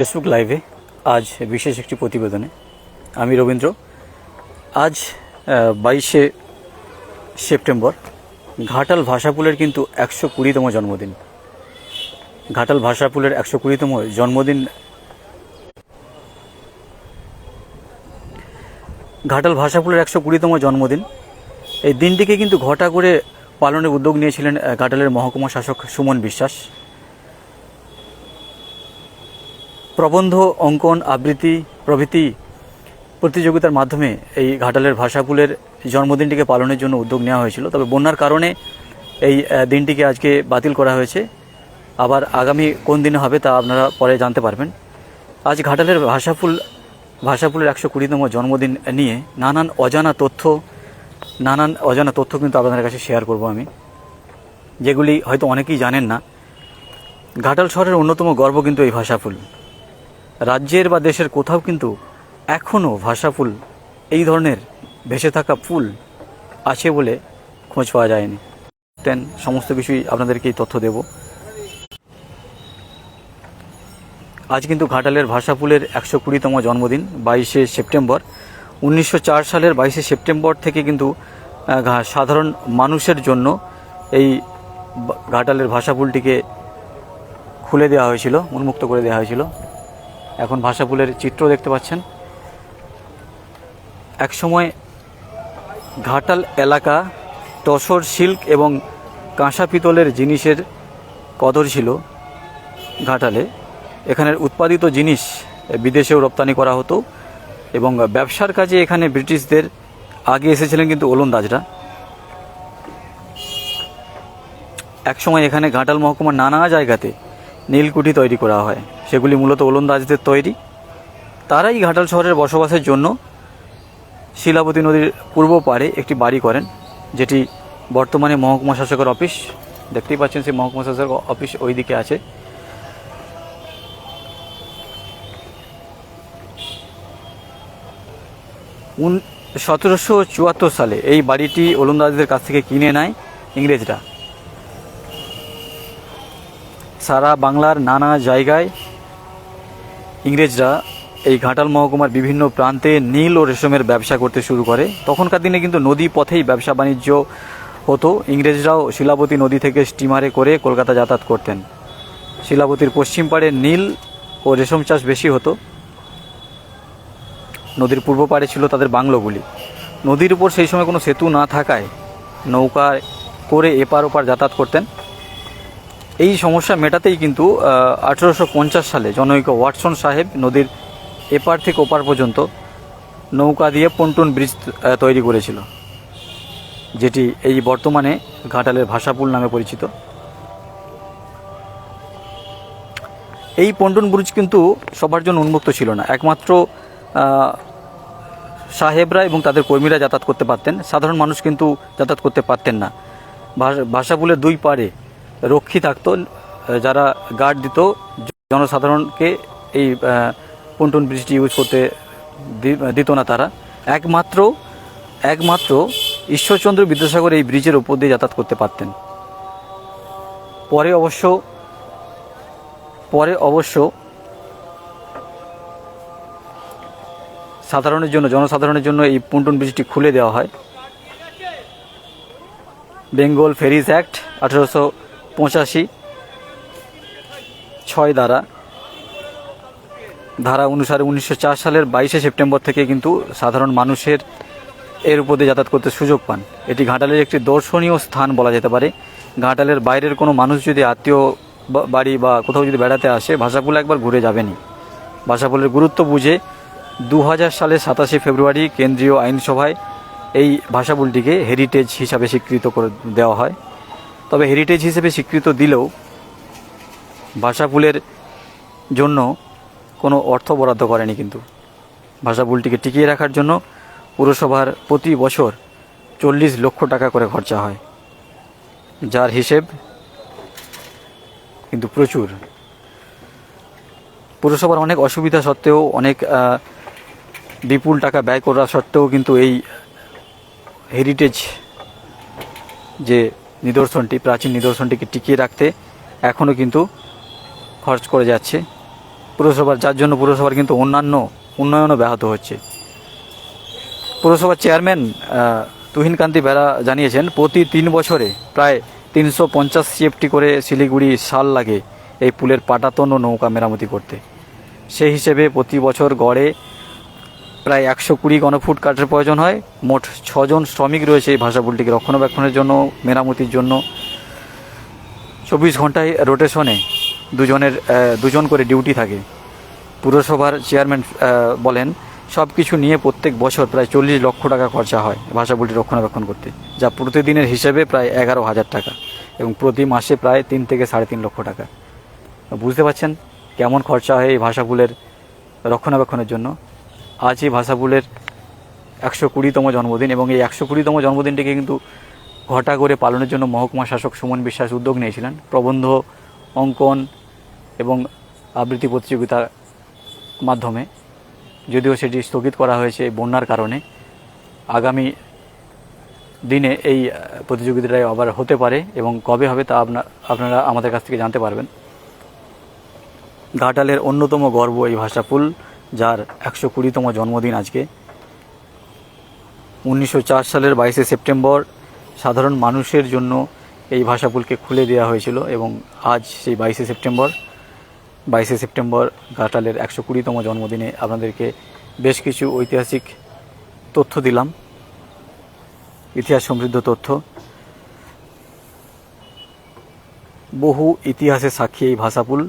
Facebook লাইভে আজ বিশেষ একটি প্রতিবেদনে। আমি রবীন্দ্র। আজ বাইশে সেপ্টেম্বর, ঘাটাল ভাষাপুলের কিন্তু একশো কুড়িতম জন্মদিন। ঘাটাল ভাষাপুলের একশো কুড়িতম জন্মদিন ঘাটাল ভাষাপুলের একশো কুড়িতম জন্মদিন। এই দিনটিকে কিন্তু ঘটা করে পালনের উদ্যোগ নিয়েছিলেন ঘাটালের মহকুমা শাসক সুমন বিশ্বাস। প্রবন্ধ, অঙ্কন, আবৃত্তি প্রভৃতি প্রতিযোগিতার মাধ্যমে এই ঘাটালের ভাষাপুলের জন্মদিনটিকে পালনের জন্য উদ্যোগ নেওয়া হয়েছিল। তবে বন্যার কারণে এই দিনটিকে আজকে বাতিল করা হয়েছে। আবার আগামী কোন দিনে হবে তা আপনারা পরে জানতে পারবেন। আজ ঘাটালের ভাষাফুল, ভাষাফুলের একশো কুড়িতম জন্মদিন নিয়ে নানান অজানা তথ্য, নানান অজানা তথ্য কিন্তু আপনাদের কাছে শেয়ার করব আমি। যেগুলি হয়তো অনেকেই জানেন না। ঘাটাল শহরের অন্যতম গর্ব কিন্তু এই ভাষাফুল। রাজ্যের বা দেশের কোথাও কিন্তু এখনও ভাষাফুল এই ধরনের ভেসে থাকা ফুল আছে বলে খোঁজ পাওয়া যায়নি। তেন সমস্ত কিছুই আপনাদেরকে এই তথ্য দেব। আজ কিন্তু ঘাটালের ভাষাফুলের একশো কুড়িতম জন্মদিন, বাইশে সেপ্টেম্বর। উনিশশো চার সালের বাইশে সেপ্টেম্বর থেকে কিন্তু সাধারণ মানুষের জন্য এই ঘাটালের ভাষাফুলটিকে খুলে দেওয়া হয়েছিল, উন্মুক্ত করে দেওয়া হয়েছিল। এখন ভাষাফুলের চিত্র দেখতে পাচ্ছেন। একসময় ঘাটাল এলাকা টসর সিল্ক এবং কাঁসা পিতলের জিনিসের কদর ছিল ঘাটালে। এখানের উৎপাদিত জিনিস বিদেশেও রপ্তানি করা হতো এবং ব্যবসার কাজে এখানে ব্রিটিশদের আগে এসেছিলেন কিন্তু ওলন্দাজরা। একসময় এখানে ঘাটাল মহকুমার নানা জায়গাতে নীলকুঠি তৈরি করা হয়। সেগুলি মূলত ওলন্দাজদের তৈরি। তারাই ঘাটাল শহরের বসবাসের জন্য শিলাবতী নদীর পূর্ব পাড়ে একটি বাড়ি করেন, যেটি বর্তমানে মহকুমা শাসকের অফিস। দেখতেই পাচ্ছেন সেই মহকুমা শাসকের অফিস ওই দিকে আছে সতেরোশো চুয়াত্তর সালে এই বাড়িটি ওলন্দাজদের কাছ থেকে কিনে নেয় ইংরেজরা। সারা বাংলার নানা জায়গায় ইংরেজরা এই ঘাটাল মহকুমার বিভিন্ন প্রান্তে নীল ও রেশমের ব্যবসা করতে শুরু করে। তখনকার দিনে কিন্তু নদী পথেই ব্যবসা বাণিজ্য হতো। ইংরেজরাও শিলাবতী নদী থেকে স্টিমারে করে কলকাতা যাতায়াত করতেন। শিলাবতীর পশ্চিম পাড়ে নীল ও রেশম চাষ বেশি হতো। নদীর পূর্ব পাড়ে ছিল তাদের বাংলোগুলি নদীর উপর সেই সময় কোনো সেতু না থাকায় নৌকায় করে এপার ওপার যাতায়াত করতেন। এই সমস্যা মেটাতেই কিন্তু আঠেরোশো পঞ্চাশ সালে জনৈক ওয়াটসন সাহেব নদীর এপার থেকে ওপার পর্যন্ত নৌকা দিয়ে পন্টুন ব্রিজ তৈরি করেছিল, যেটি এই বর্তমানে ঘাটালের ভাষাপুল নামে পরিচিত। এই পন্টুন ব্রিজ কিন্তু সবার জন্য উন্মুক্ত ছিল না, একমাত্র সাহেবরা এবং তাদের কর্মীরা যাতায়াত করতে পারতেন, সাধারণ মানুষ কিন্তু যাতায়াত করতে পারতেন না। ভাষা- ভাষাপুলের দুই পারে রক্ষী থাকতো যারা গার্ড দিত, জনসাধারণকে এই পন্টুন ব্রিজটি ইউজ করতে দিত না তারা। একমাত্র একমাত্র ঈশ্বরচন্দ্র বিদ্যাসাগর এই ব্রিজের উপর দিয়ে যাতায়াত করতে পারতেন। পরে অবশ্য পরে অবশ্য সাধারণের জন্য, জনসাধারণের জন্য এই পন্টুন ব্রিজটি খুলে দেওয়া হয়। বেঙ্গল ফেরিজ অ্যাক্ট আঠেরোশো পঁচাশি, ছয় দ্বারা ধারা অনুসারে উনিশশো চার সালের বাইশে সেপ্টেম্বর থেকে কিন্তু সাধারণ মানুষের এর উপর দিয়ে যাতায়াত করতে সুযোগ পান। এটি ঘাটালের একটি দর্শনীয় স্থান বলা যেতে পারে। ঘাটালের বাইরের কোনো মানুষ যদি আত্মীয় বাড়ি বা কোথাও যদি বেড়াতে আসে, ভাষাপুল একবার ঘুরে যাবেনই। ভাষাপুলের গুরুত্ব বুঝে দু হাজার সালের সাতাশে ফেব্রুয়ারি কেন্দ্রীয় আইনসভায় এই ভাষাপুলটিকে হেরিটেজ হিসাবে স্বীকৃত করে দেওয়া হয়। তবে হেরিটেজ হিসেবে স্বীকৃত দিলেও ভাষাপুলের জন্য কোনো অর্থ বরাদ্দ করেনি কিন্তু। ভাষাপুলটিকে টিকিয়ে রাখার জন্য পুরসভার প্রতি বছর চল্লিশ লক্ষ টাকা করে খরচা হয়, যার হিসেব কিন্তু প্রচুর। পুরসভার অনেক অসুবিধা সত্ত্বেও অনেক বিপুল টাকা ব্যয় করা সত্ত্বেও কিন্তু এই হেরিটেজ যে নিদর্শনটি, প্রাচীন নিদর্শনটিকে টিকিয়ে রাখতে এখনও কিন্তু খরচ করে যাচ্ছে। পুরসভার, যার জন্য পুরসভার কিন্তু অন্যান্য উন্নয়নও ব্যাহত হচ্ছে। পুরসভার চেয়ারম্যান তুহিনকান্তি বেরা জানিয়েছেন, প্রতি তিন বছরে প্রায় তিনশো পঞ্চাশ সিএফটি করে শিলিগুড়ি সাল লাগে এই পুলের পাটাতন ও নৌকা মেরামতি করতে। সেই হিসেবে প্রতি বছর গড়ে প্রায় একশো কুড়ি গণফুট কাঠের প্রয়োজন হয়। মোট ছজন শ্রমিক রয়েছে এই ভাষাপুলটিকে রক্ষণাবেক্ষণের জন্য, মেরামতির জন্য। চব্বিশ ঘন্টায় রোটেশনে দুজনের দুজন করে ডিউটি থাকে। পুরসভার চেয়ারম্যান বলেন সব কিছু নিয়ে প্রত্যেক বছর প্রায় চল্লিশ লক্ষ টাকা খরচা হয় ভাষাপুলটি রক্ষণাবেক্ষণ করতে, যা প্রতিদিনের হিসেবে প্রায় এগারো হাজার টাকা এবং প্রতি মাসে প্রায় তিন থেকে সাড়ে তিন লক্ষ টাকা। বুঝতে পারছেন কেমন খরচা হয় এই ভাষাপুলের রক্ষণাবেক্ষণের জন্য? আজ এই ভাষাপুলের একশো কুড়িতম জন্মদিন এবং এই একশো কুড়িতম জন্মদিনটিকে কিন্তু ঘটা করে পালনের জন্য মহকুমা শাসক সুমন বিশ্বাস উদ্যোগ নিয়েছিলেন। প্রবন্ধ, অঙ্কন এবং আবৃত্তি প্রতিযোগিতার মাধ্যমে। যদিও সেটি স্থগিত করা হয়েছে বন্যার কারণে। আগামী দিনে এই প্রতিযোগিতাটাই আবার হতে পারে এবং কবে হবে তা আপনার আপনারা আমাদের কাছ থেকে জানতে পারবেন। ঘাটালের অন্যতম গর্ব এই ভাষাপুল যার একশো কুড়িতম জন্মদিন আজকে। উনিশশো চার সালের বাইশে সেপ্টেম্বর সাধারণ মানুষের জন্য এই ভাষাপুলকে খুলে দেওয়া হয়েছিল এবং আজ সেই বাইশে সেপ্টেম্বর। বাইশে সেপ্টেম্বর ঘাটালের একশো কুড়িতম জন্মদিনে আপনাদেরকে বেশ কিছু ঐতিহাসিক তথ্য দিলাম। ইতিহাস সমৃদ্ধ তথ্য। বহু ইতিহাসের সাক্ষী এই ভাষাপুল